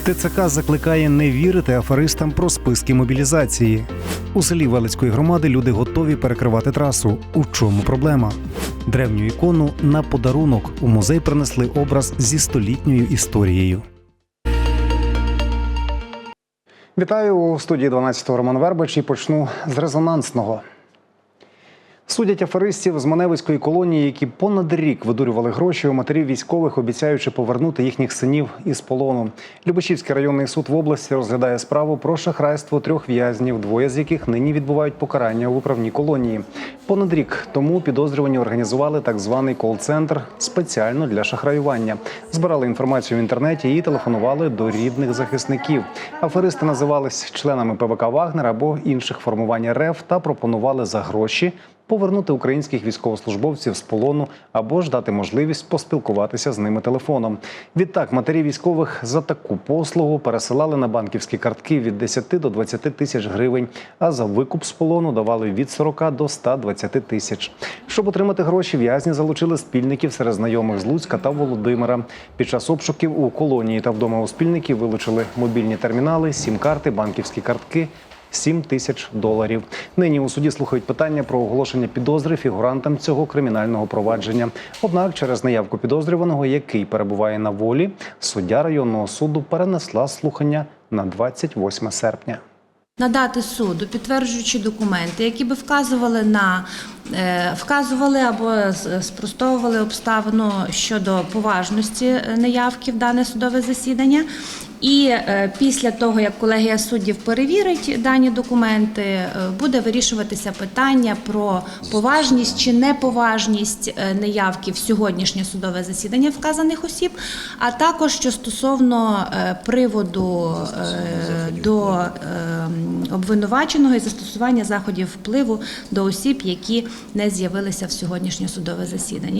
ТЦК закликає не вірити аферистам про списки мобілізації. У селі Велицької громади люди готові перекривати трасу. У чому проблема? Древню ікону на подарунок у музей принесли образ зі столітньою історією. Вітаю у студії 12-го Роман Вербич і почну з резонансного. Судять аферистів з Маневицької колонії, які понад рік видурювали гроші у матерів військових, обіцяючи повернути їхніх синів із полону. Любешівський районний суд в області розглядає справу про шахрайство трьох в'язнів, двоє з яких нині відбувають покарання у виправній колонії. Понад рік тому підозрювані організували так званий кол-центр спеціально для шахраювання. Збирали інформацію в інтернеті і телефонували до рідних захисників. Аферисти називались членами ПВК Вагнер або інших формувань РФ та пропонували за гроші повернути українських військовослужбовців з полону або ж дати можливість поспілкуватися з ними телефоном. Відтак матері військових за таку послугу пересилали на банківські картки від 10 до 20 тисяч гривень, а за викуп з полону давали від 40 до 120 тисяч. Щоб отримати гроші, в'язні залучили спільників серед знайомих з Луцька та Володимира. Під час обшуків у колонії та вдома у спільників вилучили мобільні термінали, сім-карти, банківські картки. 7 тисяч доларів. Нині у суді слухають питання про оголошення підозри фігурантам цього кримінального провадження. Однак, через наявку підозрюваного, який перебуває на волі, суддя районного суду перенесла слухання на 28 серпня. надати суду підтверджуючі документи, які би вказували на е, вказували або спростовували обставину щодо поважності е, неявки в дане судове засідання. І е, після того, як колегія суддів перевірить дані документи, е, буде вирішуватися питання про поважність чи неповажність е, неявки в сьогоднішнє судове засідання вказаних осіб, а також що стосовно приводу до е, обвинуваченого і застосування заходів впливу до осіб, які не з'явилися в сьогоднішнє судове засідання.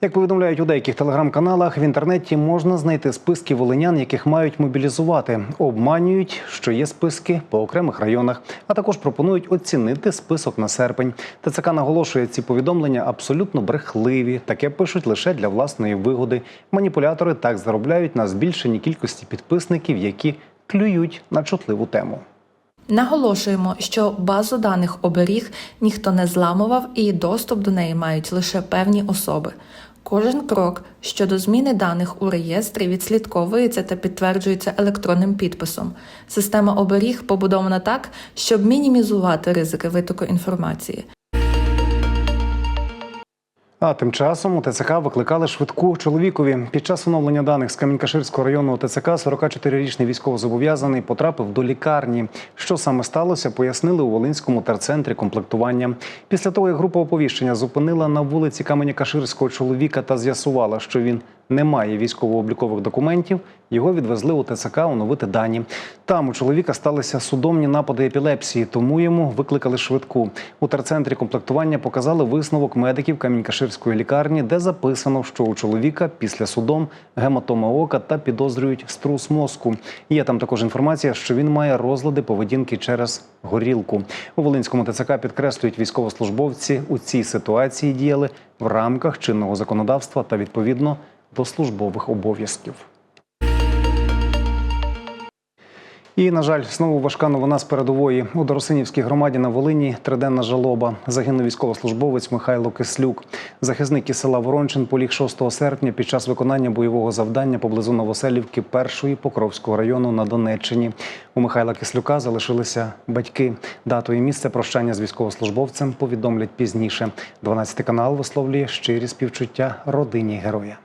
Як повідомляють у деяких телеграм-каналах, в інтернеті можна знайти списки волинян, яких мають мобілізувати. Обманюють, що є списки по окремих районах, а також пропонують оцінити список на серпень. ТЦК наголошує, ці повідомлення абсолютно брехливі. Таке пишуть лише для власної вигоди. Маніпулятори так заробляють на збільшенні кількості підписників, які клюють на чутливу тему. Наголошуємо, що базу даних оберіг ніхто не зламував і доступ до неї мають лише певні особи. Кожен крок щодо зміни даних у реєстрі відслідковується та підтверджується електронним підписом. Система оберіг побудована так, щоб мінімізувати ризики витоку інформації. А тим часом у ТЦК викликали швидку чоловікові. Під час оновлення даних з Камінькаширського районного ТЦК 44-річний військовозобов'язаний потрапив до лікарні. Що саме сталося, пояснили у Волинському терцентрі комплектування. Після того, як група оповіщення зупинила на вулиці Каменя-Каширського чоловіка та з'ясувала, що він не має військово-облікових документів, його відвезли у ТЦК оновити дані. Там у чоловіка сталися судомні напади епілепсії, тому йому викликали швидку. У терцентрі комплектування показали висновок медиків Камінькаширської лікарні, де записано, що у чоловіка після судом гематома ока та підозрюють струс мозку. Є там також інформація, що він має розлади поведінки через горілку. У Волинському ТЦК підкреслюють військовослужбовці у цій ситуації діяли в рамках чинного законодавства та відповідно до службових обов'язків. І, на жаль, знову важка новина з передової. У Доросинівській громаді на Волині триденна жалоба. Загинув військовослужбовець Михайло Кислюк. Захисник із села Ворончин поліг 6 серпня під час виконання бойового завдання поблизу Новоселівки першої Покровського району на Донеччині. У Михайла Кислюка залишилися батьки. Дату і місце прощання з військовослужбовцем повідомлять пізніше. 12 канал висловлює щирі співчуття родині героя.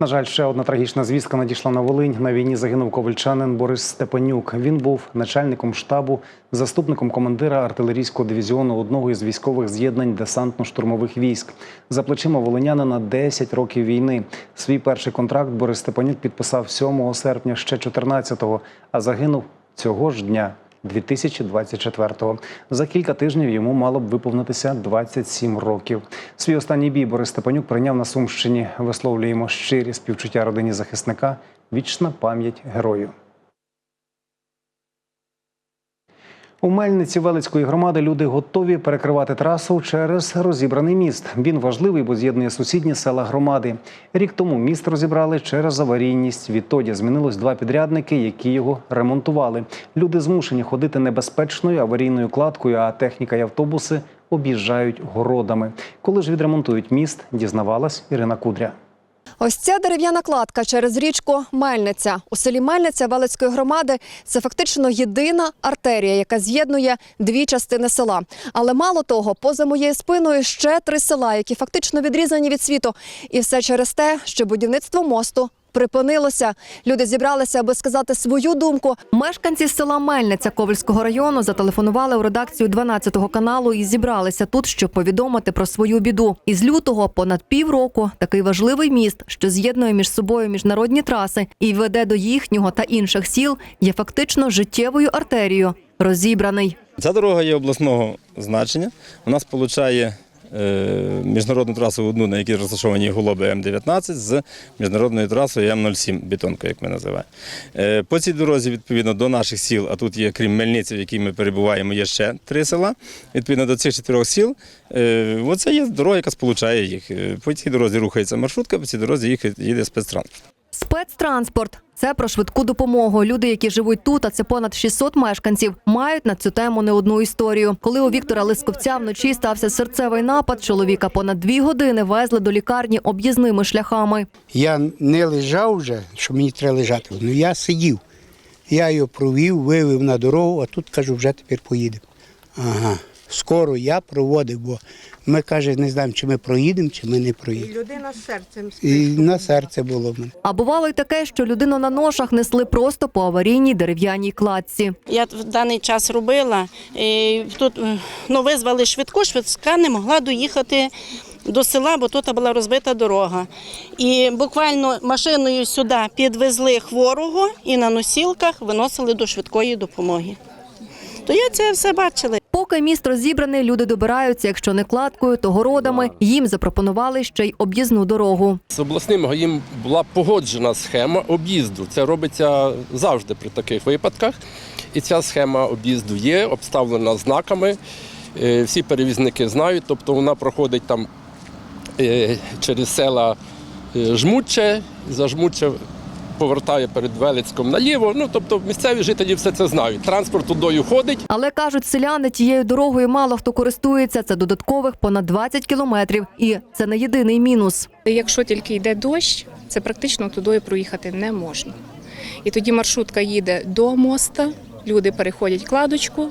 На жаль, ще одна трагічна звістка надійшла на Волинь. На війні загинув ковальчанин Борис Степанюк. Він був начальником штабу, заступником командира артилерійського дивізіону одного із військових з'єднань десантно-штурмових військ. За плечима волинянина 10 років війни. Свій перший контракт Борис Степанюк підписав 7 серпня ще 14-го, а загинув цього ж дня. 2024-го. За кілька тижнів йому мало б виповнитися 27 років. Свій останній бій Борис Степанюк прийняв на Сумщині. Висловлюємо щирі співчуття родині захисника. Вічна пам'ять герою. У Мельниці Велицької громади люди готові перекривати трасу через розібраний міст. Він важливий, бо з'єднує сусідні села громади. Рік тому міст розібрали через аварійність. Відтоді змінилось два підрядники, які його ремонтували. Люди змушені ходити небезпечною аварійною кладкою, а техніка й автобуси об'їжджають городами. Коли ж відремонтують міст, дізнавалась Ірина Кудря. Ось ця дерев'яна кладка через річку Мельниця. У селі Мельниця Велицької громади це фактично єдина артерія, яка з'єднує дві частини села. Але мало того, поза моєю спиною ще три села, які фактично відрізані від світу. І все через те, що будівництво мосту. Припинилося. Люди зібралися, аби сказати свою думку. Мешканці села Мельниця Ковальського району зателефонували у редакцію 12-го каналу і зібралися тут, щоб повідомити про свою біду. Із лютого понад півроку такий важливий міст, що з'єднує між собою міжнародні траси і веде до їхнього та інших сіл, є фактично життєвою артерією. Розібраний. Ця дорога є обласного значення. У нас получає міжнародну трасу одну, на якій розташовані голоби М-19 з міжнародною трасою М-07, бетонка, як ми називаємо. Е, по цій дорозі, відповідно, до наших сіл, а тут є, крім Мельниці, в якій ми перебуваємо, є ще три села. Відповідно до цих чотирьох сіл, е, оце є дорога, яка сполучає їх. Е, По цій дорозі рухається маршрутка, по цій дорозі їх їде спецтранспорт. Спецтранспорт це про швидку допомогу. Люди, які живуть тут, а це понад 600 мешканців, мають на цю тему не одну історію. Коли у Віктора Лисковця вночі стався серцевий напад, чоловіка понад дві години везли до лікарні об'їзними шляхами. Я не лежав вже, що мені треба лежати. Ну я сидів. Я його провів, вивів на дорогу, а тут кажу, вже тепер поїдемо. Ага. Скоро я проводив, бо ми каже, не знаємо, чи ми проїдемо, чи ми не проїдемо. Людина з серцем І на серце було в мене. А бувало й таке, що людину на ношах несли просто по аварійній дерев'яній кладці. Я в даний час робила. І тут ну, визвали швидку, швидка не могла доїхати до села, бо тут була розбита дорога. І буквально машиною сюди підвезли хворого і на носілках виносили до швидкої допомоги. То я це все бачила. Поки міст розібраний, люди добираються, якщо не кладкою, то городами. Їм запропонували ще й об'їзну дорогу. З обласним ГАІм була погоджена схема об'їзду. Це робиться завжди при таких випадках. І ця схема об'їзду є, обставлена знаками. Е, Всі перевізники знають, тобто вона проходить там е, через села е, Жмутче, за Жмутче повертає перед Велицьком наліво. Ну, тобто місцеві жителі все це знають. Транспорт тудою ходить. Але кажуть, селяни тією дорогою мало хто користується. Це додаткових понад 20 кілометрів. І це не єдиний мінус. Якщо тільки йде дощ, це практично туди проїхати не можна. І тоді маршрутка їде до моста, люди переходять кладочку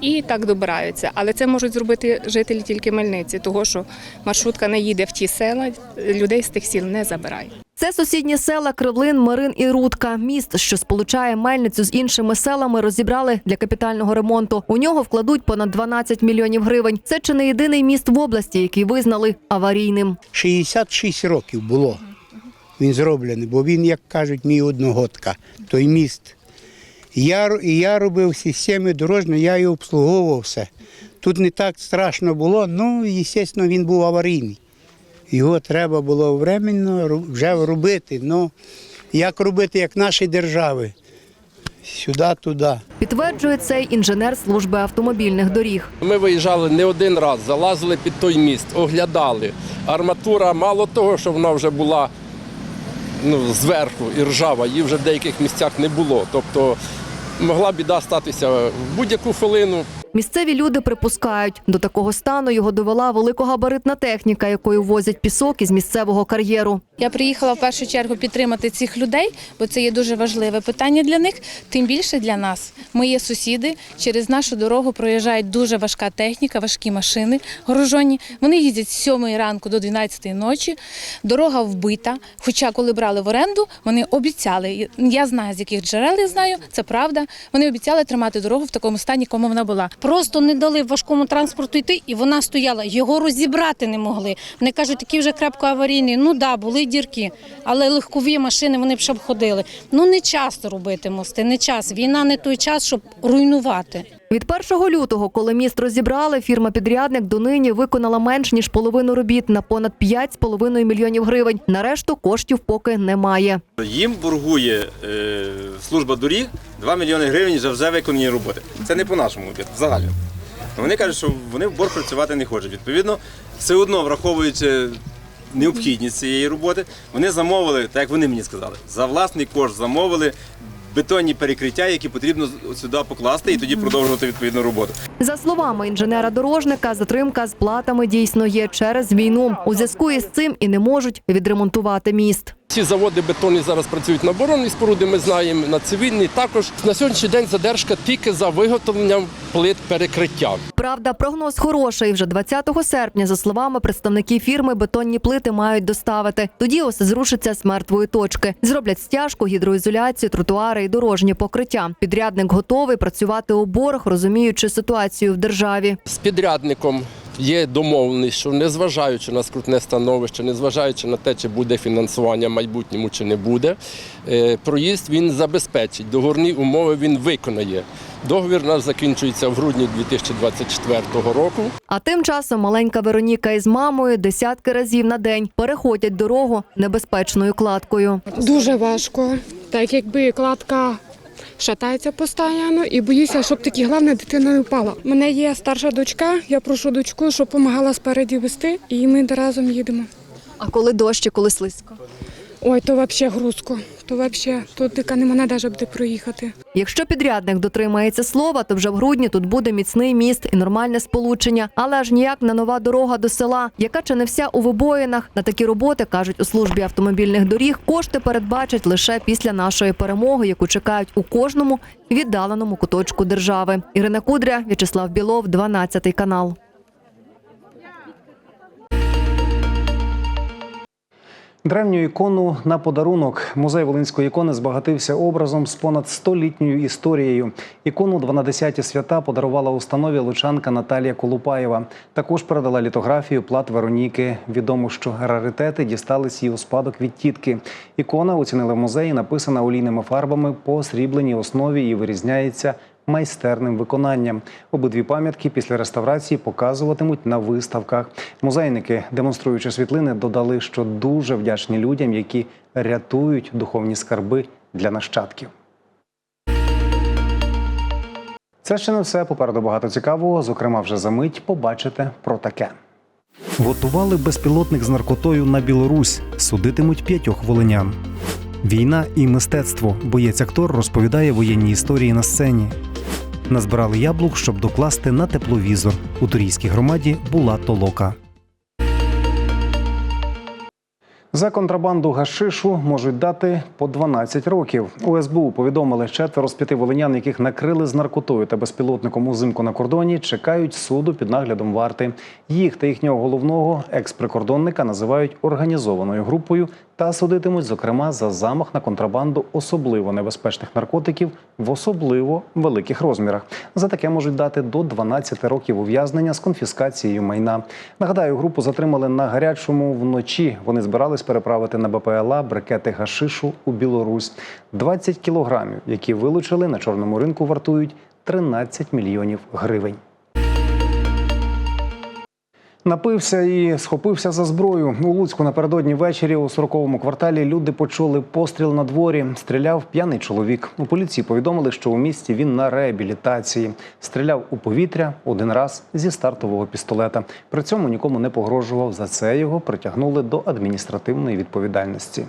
і так добираються. Але це можуть зробити жителі тільки Мельниці, того що маршрутка не їде в ті села, людей з тих сіл не забирає. Це сусідні села Кривлин, Марин і Рудка. Міст, що сполучає мельницю з іншими селами, розібрали для капітального ремонту. У нього вкладуть понад 12 мільйонів гривень. Це чи не єдиний міст в області, який визнали аварійним. 66 років було. Він зроблений, бо він, як кажуть, мій одногодка, той міст. Я, і я робив системи дорожні, я його обслуговував все. Тут не так страшно було, ну, звісно, він був аварійний. Його треба було временно вже робити. Ну, як робити, як наші держави. Сюди-туди. Підтверджує цей інженер служби автомобільних доріг. Ми виїжджали не один раз, залазили під той міст, оглядали. Арматура, мало того, що вона вже була ну, зверху і ржава, її вже в деяких місцях не було. Тобто могла біда статися в будь-яку хвилину. Місцеві люди припускають, до такого стану його довела великогабаритна техніка, якою возять пісок із місцевого кар'єру. Я приїхала в першу чергу підтримати цих людей, бо це є дуже важливе питання для них, тим більше для нас. Ми є сусіди. Через нашу дорогу проїжджає дуже важка техніка, важкі машини гружені. Вони їздять з 7 ранку до 12 ночі. Дорога вбита. Хоча, коли брали в оренду, вони обіцяли. Я знаю, з яких джерел я знаю, це правда. Вони обіцяли тримати дорогу в такому стані, якому вона була. Просто не дали важкому транспорту йти, і вона стояла. Його розібрати не могли. Вони кажуть, такі вже крепко аварійний. Ну да, були дірки, але легкові машини вони б ще обходили. Ну не час робити мости, не час. Війна не той час, щоб руйнувати. Від 1 лютого, коли міст розібрали, фірма-підрядник донині виконала менш ніж половину робіт на понад 5,5 мільйонів гривень. На решту коштів поки немає. Їм боргує е, служба доріг 2 мільйони гривень за вже виконані роботи. Це не по нашому взагалі. Вони кажуть, що вони в борг працювати не хочуть. Відповідно, все одно враховуючи необхідність цієї роботи, вони замовили, так як вони мені сказали, за власний кошт замовили бетонні перекриття, які потрібно сюди покласти і тоді продовжувати відповідну роботу. За словами інженера-дорожника, затримка з платами дійсно є через війну. У зв'язку із цим і не можуть відремонтувати міст. Ці заводи бетонні зараз працюють на оборонні споруди, ми знаємо, на цивільні також. На сьогоднішній день задержка тільки за виготовленням плит перекриття. Правда, прогноз хороший. Вже 20 серпня, за словами представників фірми, бетонні плити мають доставити. Тоді усе зрушиться з мертвої точки. Зроблять стяжку, гідроізоляцію, тротуари і дорожні покриття. Підрядник готовий працювати у борг, розуміючи ситуацію в державі. З підрядником є домовленість, що незважаючи на скрутне становище, незважаючи на те, чи буде фінансування в майбутньому чи не буде, е, проїзд він забезпечить. Договорні умови він виконає. Договір у нас закінчується в грудні 2024 року. А тим часом маленька Вероніка із мамою десятки разів на день переходять дорогу небезпечною кладкою. Дуже важко, так якби кладка шатається постійно і боюся, щоб такі головне дитина не впала. У мене є старша дочка, я прошу дочку, щоб допомагала спереді вести, і ми разом їдемо. А коли дощ, і коли слизько? Ой, то взагалі грузко, то взагалі, тут дика нема навіть буде проїхати. Якщо підрядник дотримається слова, то вже в грудні тут буде міцний міст і нормальне сполучення, але аж ніяк не нова дорога до села, яка чи не вся у вибоїнах. На такі роботи кажуть у службі автомобільних доріг. Кошти передбачать лише після нашої перемоги, яку чекають у кожному віддаленому куточку держави. Ірина Кудря, В'ячеслав Білов, 12 канал. Древню ікону на подарунок. Музей Волинської ікони збагатився образом з понад столітньою історією. Ікону «12 свята подарувала установі лучанка Наталія Колупаєва. Також передала літографію плат Вероніки. Відомо, що раритети дістались їй у спадок від тітки. Ікона оцінили в музеї, написана олійними фарбами по срібленій основі і вирізняється майстерним виконанням. Обидві пам'ятки після реставрації показуватимуть на виставках. Музейники, демонструючи світлини, додали, що дуже вдячні людям, які рятують духовні скарби для нащадків. Це ще не все. Попереду багато цікавого. Зокрема, вже за мить побачите про таке. Готували безпілотник з наркотою на Білорусь. Судитимуть п'ятьох волинян. Війна і мистецтво. Боєць актор розповідає воєнні історії на сцені. Назбирали яблук, щоб докласти на тепловізор. У турійській громаді була толока. За контрабанду гашишу можуть дати по 12 років. У СБУ повідомили четверо з п'яти волинян, яких накрили з наркотою та безпілотником узимку на кордоні, чекають суду під наглядом варти. Їх та їхнього головного екс-прикордонника називають організованою групою та судитимуть, зокрема, за замах на контрабанду особливо небезпечних наркотиків в особливо великих розмірах. За таке можуть дати до 12 років ув'язнення з конфіскацією майна. Нагадаю, групу затримали на гарячому вночі. Вони збирались переправити на БПЛА брикети гашишу у Білорусь. 20 кілограмів, які вилучили на чорному ринку, вартують 13 мільйонів гривень. Напився і схопився за зброю. У Луцьку напередодні ввечері у 40-му кварталі люди почули постріл на дворі. Стріляв п'яний чоловік. У поліції повідомили, що у місті він на реабілітації. Стріляв у повітря один раз зі стартового пістолета. При цьому нікому не погрожував. За це його притягнули до адміністративної відповідальності.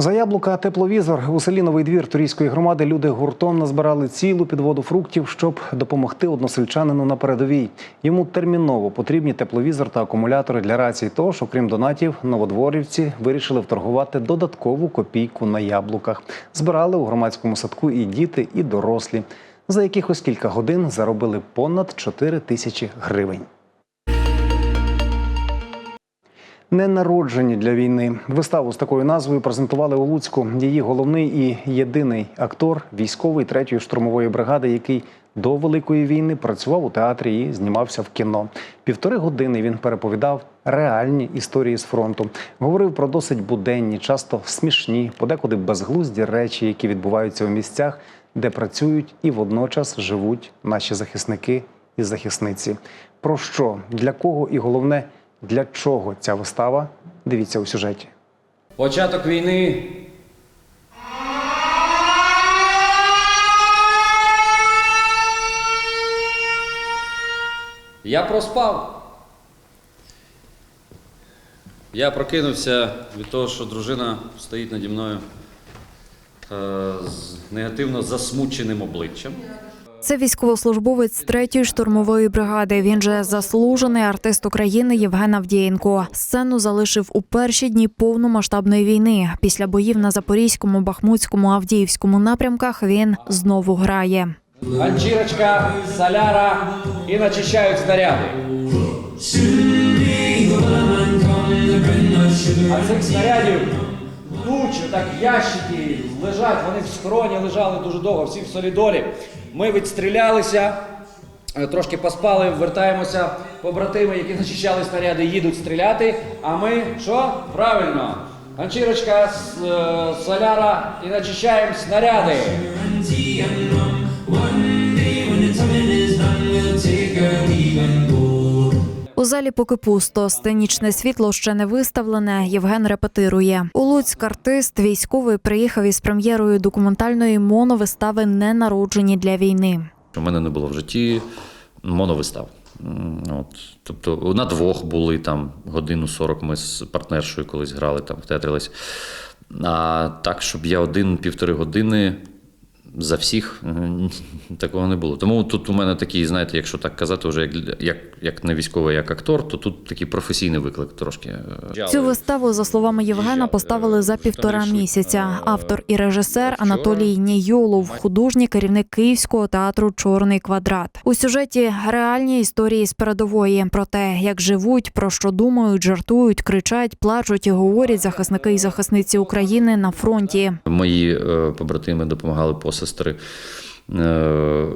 За яблука тепловізор у селі Новий двір Турійської громади люди гуртом назбирали цілу підводу фруктів, щоб допомогти односельчанину на передовій. Йому терміново потрібні тепловізор та акумулятори для рацій. Тож, окрім донатів, новодворівці вирішили вторгувати додаткову копійку на яблуках. Збирали у громадському садку і діти, і дорослі. За якихось кілька годин заробили понад 4 тисячі гривень. Ненароджені для війни. Виставу з такою назвою презентували у Луцьку. Її головний і єдиний актор, військовий третьої штурмової бригади, який до великої війни працював у театрі і знімався в кіно. Півтори години він переповідав реальні історії з фронту. Говорив про досить буденні, часто смішні, подекуди безглузді речі, які відбуваються у місцях, де працюють і водночас живуть наші захисники і захисниці. Про що, для кого і головне, для чого ця вистава? Дивіться у сюжеті. Початок війни. Я проспав. Я прокинувся від того, що дружина стоїть наді мною е, з негативно засмученим обличчям. Це військовослужбовець третьої штурмової бригади. Він же заслужений артист України Євген Авдієнко. Сцену залишив у перші дні повномасштабної війни. Після боїв на Запорізькому, Бахмутському, Авдіївському напрямках він знову грає. Ганчірочка, соляра і начищають снаряди. А цих снарядів тучі, так ящики лежать, вони в схроні лежали дуже довго, всі в солідолі. Ми відстрілялися, е, трошки поспали, вертаємося. Побратими, які зачищали снаряди, їдуть стріляти. А ми що? Правильно. Ганчірочка, е, соляра і начищаємо снаряди. У залі поки пусто. Сценічне світло ще не виставлене. Євген репетирує. У Луцьк артист військовий приїхав із прем'єрою документальної моновистави Ненароджені для війни. У мене не було в житті моновистав. От. Тобто на двох були там годину 40 ми з партнершою колись грали там в театрі Лесь. А так, щоб я один-півтори години за всіх такого не було. Тому тут у мене такий, знаєте, якщо так казати, вже як, для- як, як не військовий, як актор, то тут такий професійний виклик трошки. Цю виставу, за словами Євгена, поставили за півтора місяця. Автор і режисер Анатолій Нійолов, художній керівник Київського театру Чорний квадрат. У сюжеті реальні історії з передової про те, як живуть, про що думають, жартують, кричать, плачуть і говорять захисники і захисниці України на фронті. Мої е, побратими допомагали посестри. Е,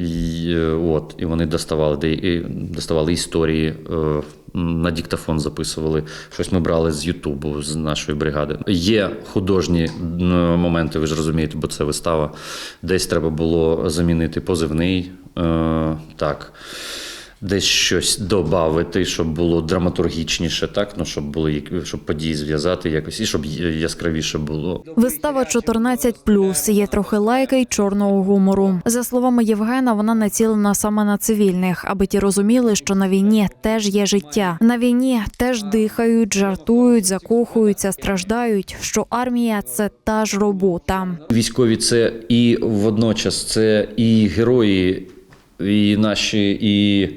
і, е, от, і вони доставали, і, доставали історії, е, на диктофон записували. Щось ми брали з Ютубу, з нашої бригади. Є художні моменти, ви ж розумієте, бо це вистава. Десь треба було замінити позивний. Так. Десь щось додати, щоб було драматургічніше, так ну щоб були щоб події зв'язати якось, і щоб яскравіше було. Вистава 14+, є трохи лайка й чорного гумору. За словами Євгена, вона націлена саме на цивільних, аби ті розуміли, що на війні теж є життя. На війні теж дихають, жартують, закохуються, страждають. Що армія це та ж робота. Військові це і водночас це і герої, і наші, і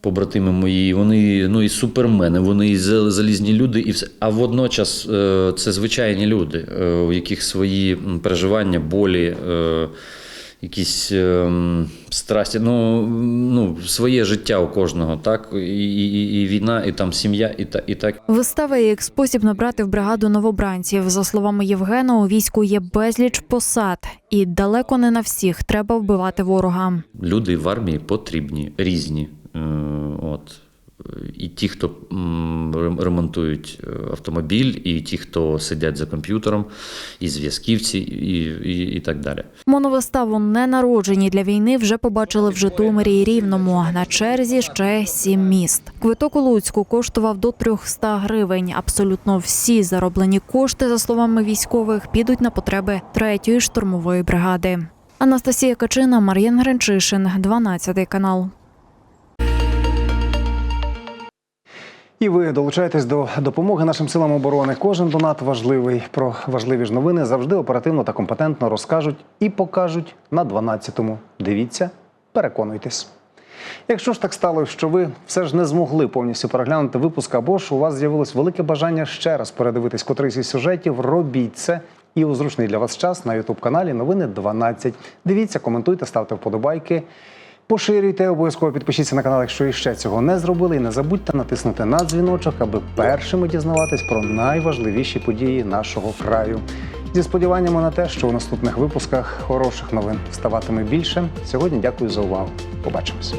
побратими мої, вони ну і супермени, вони і залізні люди, і все. А водночас е, це звичайні люди, е, у яких свої переживання, болі. Якісь е, м, страсті, ну, ну, своє життя у кожного, так? І, і, і війна, і там сім'я, і, та, і так. Вистава як спосіб набрати в бригаду новобранців. За словами Євгена, у війську є безліч посад, і далеко не на всіх треба вбивати ворога. люди в армії потрібні, різні. Е, От. І ті, хто ремонтують е, автомобіль, і ті, хто сидять за комп'ютером, і зв'язківці, і, і, і так далі. Моновиставу не народжені для війни вже побачили в Житомирі і Рівному. На черзі ще сім міст. Квиток у Луцьку коштував до 300 гривень. Абсолютно всі зароблені кошти, за словами військових, підуть на потреби третьої штурмової бригади. Анастасія Качина, Мар'ян Гринчишин, 12 канал. І ви долучаєтесь до допомоги нашим силам оборони. Кожен донат важливий. Про важливі ж новини завжди оперативно та компетентно розкажуть і покажуть на 12-му. Дивіться, переконуйтесь. Якщо ж так сталося, що ви все ж не змогли повністю переглянути випуск, або ж у вас з'явилось велике бажання ще раз передивитись котрийсь із сюжетів, робіть це. І у зручний для вас час на Ютуб каналі Новини 12. Дивіться, коментуйте, ставте вподобайки. Поширюйте, обов'язково підпишіться на канал, якщо іще цього не зробили. І не забудьте натиснути на дзвіночок, аби першими дізнаватись про найважливіші події нашого краю. Зі сподіваннями на те, що у наступних випусках хороших новин ставатиме більше. Сьогодні дякую за увагу. Побачимось.